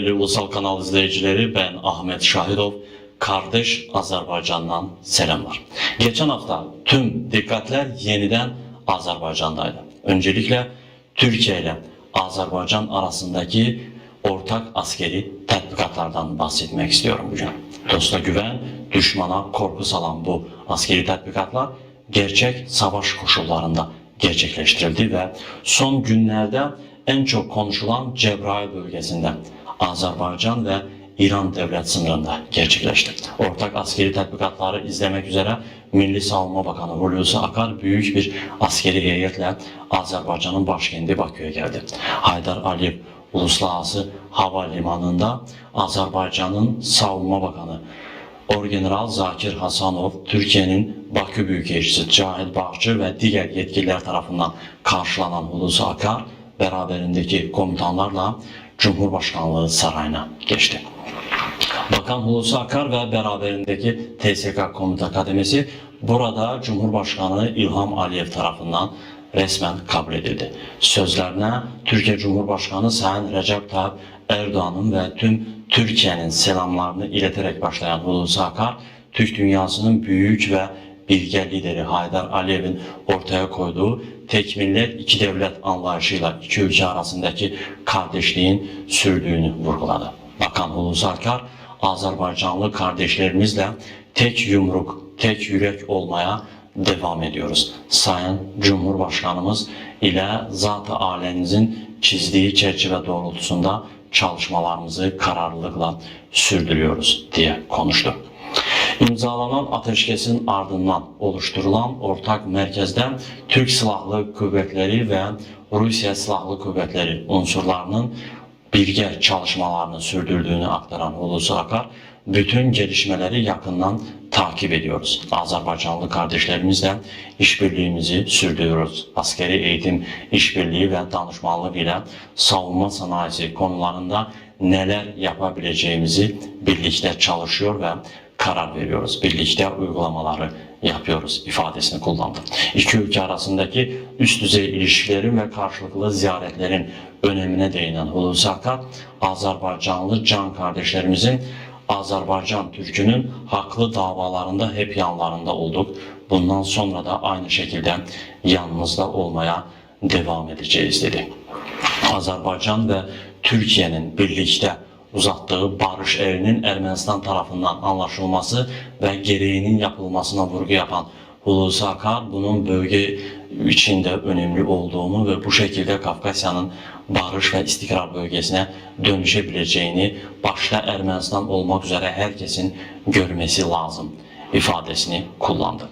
Değerli Ulusal Kanal izleyicileri, ben Ahmet Şahidov. Kardeş Azerbaycan'dan selamlar. Geçen hafta tüm dikkatler yeniden Azerbaycan'daydı. Öncelikle Türkiye ile Azerbaycan arasındaki ortak askeri tatbikatlardan bahsetmek istiyorum bugün. Dosta güven, düşmana korku salan bu askeri tatbikatlar gerçek savaş koşullarında gerçekleştirildi ve son günlerde en çok konuşulan Cebrail bölgesinde Azerbaycan ve İran devlet sınırında gerçekleşti. Ortak askeri tatbikatları izlemek üzere Milli Savunma Bakanı Hulusi Akar büyük bir askeri heyetle Azerbaycan'ın başkenti Bakü'ye geldi. Haydar Aliyev Uluslararası Havalimanı'nda Azerbaycan'ın Savunma Bakanı Orgeneral Zakir Hasanov, Türkiye'nin Bakü Büyükelçisi Cahit Bağcı ve diğer yetkililer tarafından karşılanan Hulusi Akar beraberindeki komutanlarla Cumhurbaşkanlığı sarayına geçti. Bakan Hulusi Akar ve beraberindeki TSK Komuta Kademesi burada Cumhurbaşkanı İlham Aliyev tarafından resmen kabul edildi. Sözlerine Türkiye Cumhurbaşkanı Sayın Recep Tayyip Erdoğan'ın ve tüm Türkiye'nin selamlarını ileterek başlayan Hulusi Akar, Türk dünyasının büyük ve bilge lideri Haydar Aliyev'in ortaya koyduğu tek millet iki devlet anlayışıyla iki ülke arasındaki kardeşliğin sürdüğünü vurguladı. Bakan Hulusi Azerbaycanlı kardeşlerimizle tek yumruk, tek yürek olmaya devam ediyoruz. Sayın Cumhurbaşkanımız ile zat-ı alemimizin çizdiği çerçeve doğrultusunda çalışmalarımızı kararlılıkla sürdürüyoruz diye konuştu. İmzalanan ateşkesin ardından oluşturulan ortak merkezden Türk Silahlı Kuvvetleri ve Rusya Silahlı Kuvvetleri unsurlarının birge çalışmalarını sürdürdüğünü aktaran Hulusi Akar, bütün gelişmeleri yakından takip ediyoruz. Azerbaycanlı kardeşlerimizle işbirliğimizi sürdürüyoruz. Askeri eğitim, işbirliği ve danışmanlık ile savunma sanayisi konularında neler yapabileceğimizi birlikte çalışıyor ve karar veriyoruz. Birlikte uygulamaları yapıyoruz ifadesini kullandı. İki ülke arasındaki üst düzey ilişkilerin ve karşılıklı ziyaretlerin önemine değinen Hulusi Akar, Azerbaycanlı can kardeşlerimizin Azerbaycan Türk'ünün haklı davalarında hep yanlarında olduk. Bundan sonra da aynı şekilde yanınızda olmaya devam edeceğiz dedi. Azerbaycan ve Türkiye'nin birlikte uzattığı barış elinin Ermənistan tarafından anlaşılması ve gereğinin yapılmasına vurgu yapan Hulusi Akar bunun bölge içinde önemli olduğunu ve bu şekilde Kafkasya'nın barış ve istikrar bölgesine dönüşebileceğini başta Ermənistan olmak üzere herkesin görmesi lazım ifadesini kullandı.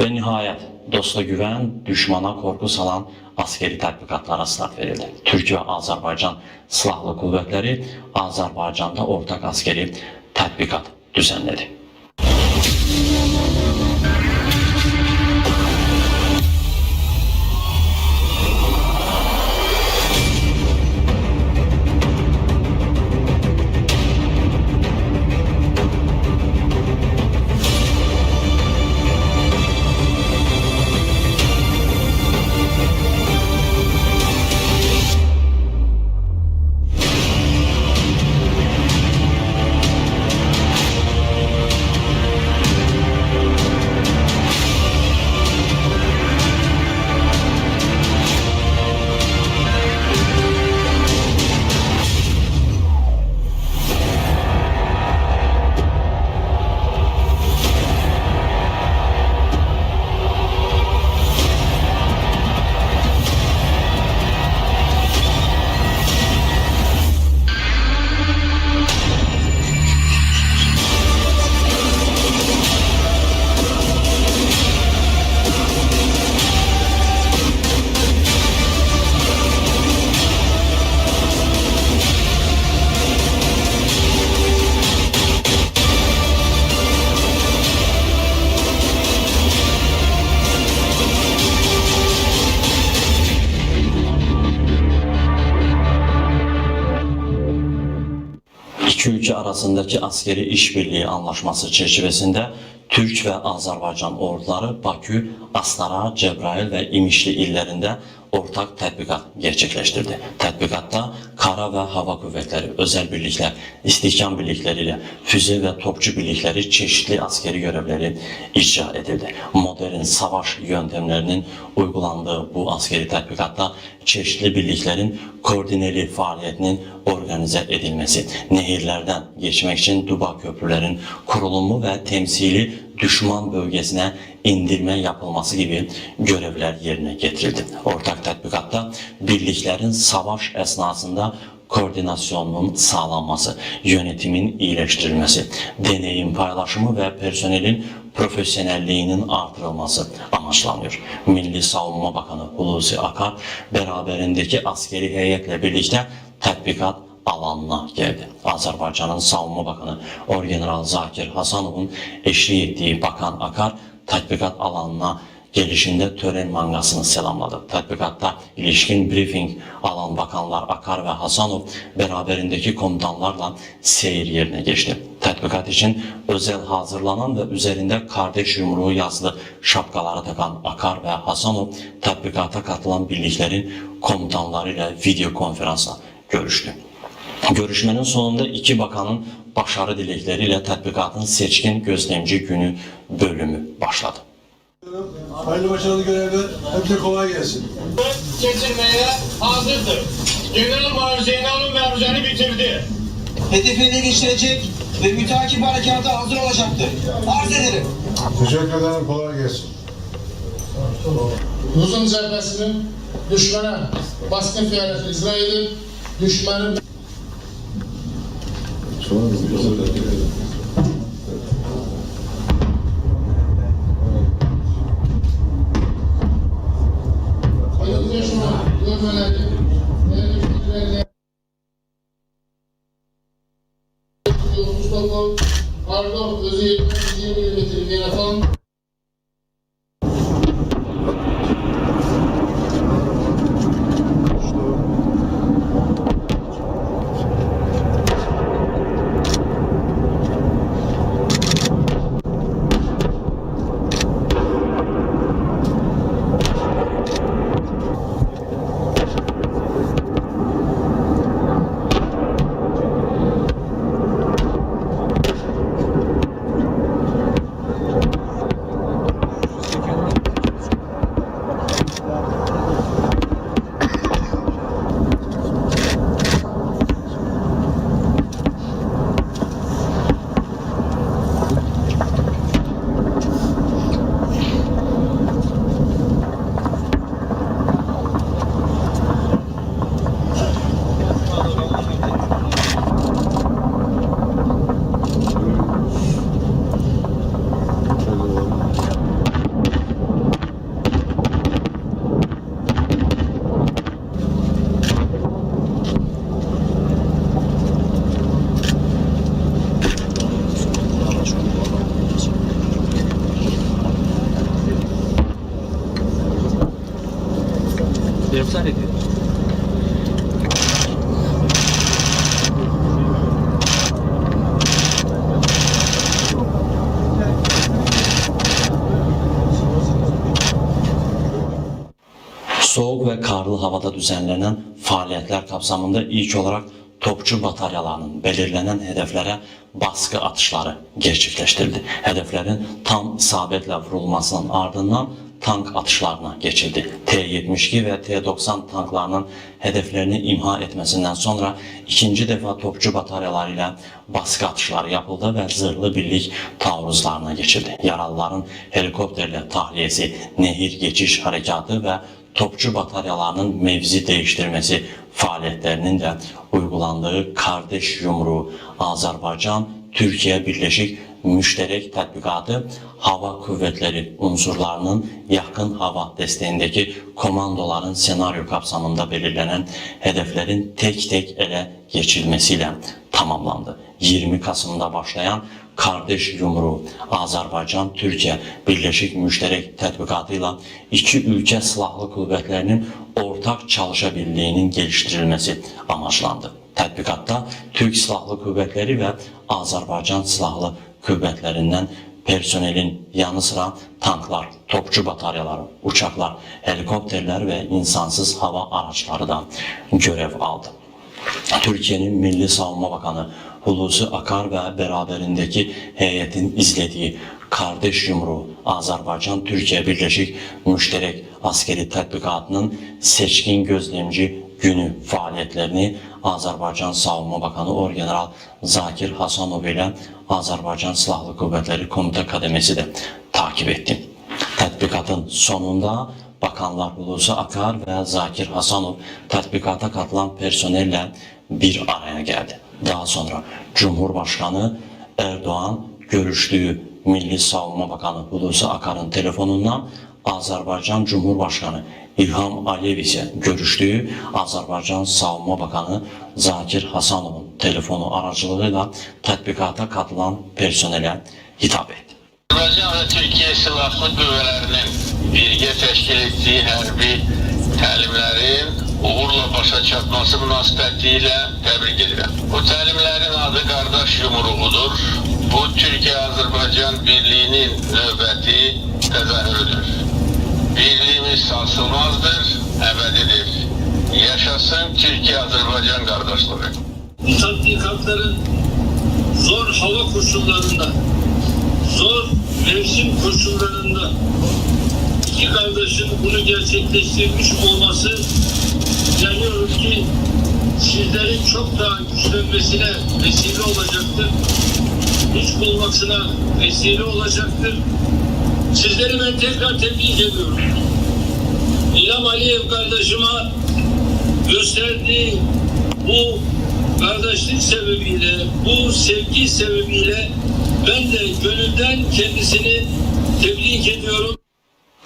Ve nihayet dosta güven, düşmana korku salan askeri tatbikatlara start verildi. Türkiye ve Azerbaycan Silahlı Kuvvetleri Azerbaycan'da ortak askeri tatbikat düzenledi. İki ülke arasındaki askeri işbirliği anlaşması çerçevesinde Türk ve Azerbaycan orduları Bakü, Astara, Cebrail ve İmişli illerinde ortak tatbikat gerçekleştirdi. Tatbikatta kara ve hava kuvvetleri, özel birlikler, istihkam birlikleriyle füze ve topçu birlikleri çeşitli askeri görevleri icra edildi. Modern savaş yöntemlerinin uygulandığı bu askeri tatbikatta çeşitli birliklerin koordineli faaliyetinin organize edilmesi, nehirlerden geçmek için Duba köprülerin kurulumu ve temsili düşman bölgesine indirme yapılması gibi görevler yerine getirildi. Ortak tatbikatta birliklerin savaş esnasında koordinasyonunun sağlanması, yönetimin iyileştirilmesi, deneyim paylaşımı ve personelin profesyonelliğinin artırılması amaçlanıyor. Milli Savunma Bakanı Hulusi Akar beraberindeki askeri heyetle birlikte tatbikat alanına geldi. Azerbaycan'ın Savunma Bakanı Orgeneral Zakir Hasanov'un eşlik ettiği Bakan Akar tatbikat alanına gelişinde tören mangasını selamladı. Tatbikatta ilişkin briefing alan bakanlar Akar ve Hasanov beraberindeki komutanlarla seyir yerine geçti. Tatbikat için özel hazırlanan ve üzerinde kardeş yumruğu yazılı şapkaları takan Akar ve Hasanov tatbikata katılan birliklerin komutanlarıyla video konferansla görüştü. Görüşmenin sonunda iki bakanın başarı dilekleriyle tatbikatın seçkin gözlemci günü bölümü başladı. Hayırlı başarılı görevler. Hepsi kolay gelsin. geçirmeye hazırdır. General Mavi Zeynal'ın mevzeni bitirdi. hedefine geçirecek ve mütakip harekata hazır olacaktır. Arz ederim. Teşekkür ederim. Kolay gelsin. Uzun cephesinin düşmana baskın faaliyeti icra edip düşmanın Hayırlı Ve karlı havada düzenlenen faaliyetler kapsamında ilk olarak topçu bataryalarının belirlenen hedeflere baskı atışları gerçekleştirildi. Hedeflerin tam isabetle vurulmasının ardından tank atışlarına geçildi. T-72 ve T-90 tanklarının hedeflerini imha etmesinden sonra ikinci defa topçu bataryalarıyla baskı atışları yapıldı ve zırhlı birlik taarruzlarına geçildi. Yaralıların helikopterle tahliyesi, nehir geçiş harekatı ve topçu bataryalarının mevzi değiştirmesi faaliyetlerinin de uygulandığı kardeş yumruğu Azerbaycan Türkiye Birleşik Müşterek Tatbikatı Hava Kuvvetleri unsurlarının yakın hava desteğindeki komandoların senaryo kapsamında belirlenen hedeflerin tek tek ele geçirilmesiyle tamamlandı. 20 Kasım'da başlayan kardeş yumruğu Azerbaycan Türkiye Birleşik Müşterek Tatbikatıyla iki ülke silahlı kuvvetlerinin ortak çalışabildiğinin geliştirilmesi amaçlandı. Tatbikatta Türk Silahlı Kuvvetleri ve Azerbaycan Silahlı Kuvvetlerinden personelin yanı sıra tanklar, topçu bataryaları, uçaklar, helikopterler ve insansız hava araçları da görev aldı. Türkiye'nin Milli Savunma Bakanı Hulusi Akar ve beraberindeki heyetin izlediği kardeş yumruğu Azerbaycan-Türkiye Birleşik Müşterek Askeri Tatbikatı'nın seçkin gözlemci günü faaliyetlerini Azerbaycan Savunma Bakanı Orgeneral Zakir Hasanov ile Azerbaycan Silahlı Kuvvetleri Komite Kademesi de takip etti. Tatbikatın sonunda Bakanlar Hulusi Akar ve Zakir Hasanov tatbikata katılan personelle bir araya geldi. Daha sonra Cumhurbaşkanı Erdoğan görüştüğü Milli Savunma Bakanı Hulusi Akar'ın telefonundan Azerbaycan Cumhurbaşkanı İlham Aliyev ise görüştüğü Azerbaycan Savunma Bakanı Zakir Hasanov'un telefonu aracılığıyla tatbikata katılan personele hitap etti. Azərbaycan və Türkiyə Silahlı Qüvvələrinin birgə təşkil etdiyi hərbi təlimlərin uğurla başa çatması münasibətilə təbrik edirəm. Bu təlimlərin adı qardaş yumruğudur. Bu Türkiyə-Azərbaycan birliyinin növbəti təzahürüdür. Birliyimiz sarsılmazdır, əbədidir. Yaşasın Türkiyə-Azərbaycan qardaşlığı. bu tatbikatların zor hava koşullarında, zor mevsim koşullarında iki kardeşin bunu gerçekleştirmiş olması inanıyorum ki sizlerin çok daha güçlenmesine vesile olacaktır. Güç bulmasına vesile olacaktır. Sizleri ben tekrar tebrik ediyorum. İlham Aliyev kardeşime gösterdiği bu kardeşlik sebebiyle, bu sevgi sebebiyle ben de gönülden kendisini tebrik ediyorum.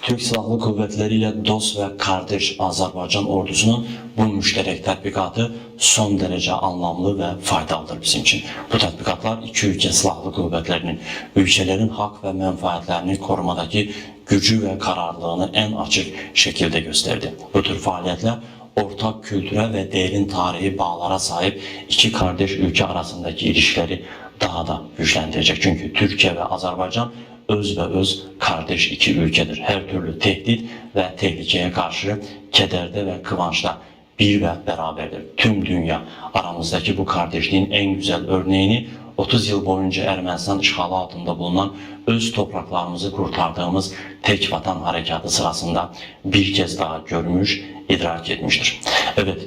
Türk Silahlı Kuvvetleri ile dost ve kardeş Azerbaycan ordusunun bu müşterek tatbikatı son derece anlamlı ve faydalıdır bizim için. Bu tatbikatlar iki ülke silahlı kuvvetlerinin ülkelerin hak ve menfaatlerini korumadaki gücü ve kararlılığını en açık şekilde gösterdi. Bu tür faaliyetler ortak kültüre ve derin tarihi bağlara sahip iki kardeş ülke arasındaki ilişkileri daha da güçlendirecek. Çünkü Türkiye ve Azerbaycan öz ve öz kardeş iki ülkedir. Her türlü tehdit ve tehlikeye karşı kederde ve kıvançta bir ve beraberdir. Tüm dünya aramızdaki bu kardeşliğin en güzel örneğini 30 yıl boyunca Ermenistan işgali altında bulunan öz topraklarımızı kurtardığımız tek vatan harekatı sırasında bir kez daha görmüş, idrak etmiştir. Evet,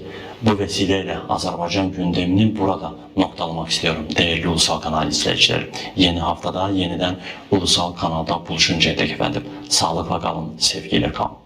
bu vesileyle Azerbaycan gündemini burada noktalamak istiyorum değerli Ulusal Kanal izleyicileri. Yeni haftada yeniden Ulusal Kanalda buluşuncaya dek efendim. Sağlıkla kalın, sevgiyle kalın.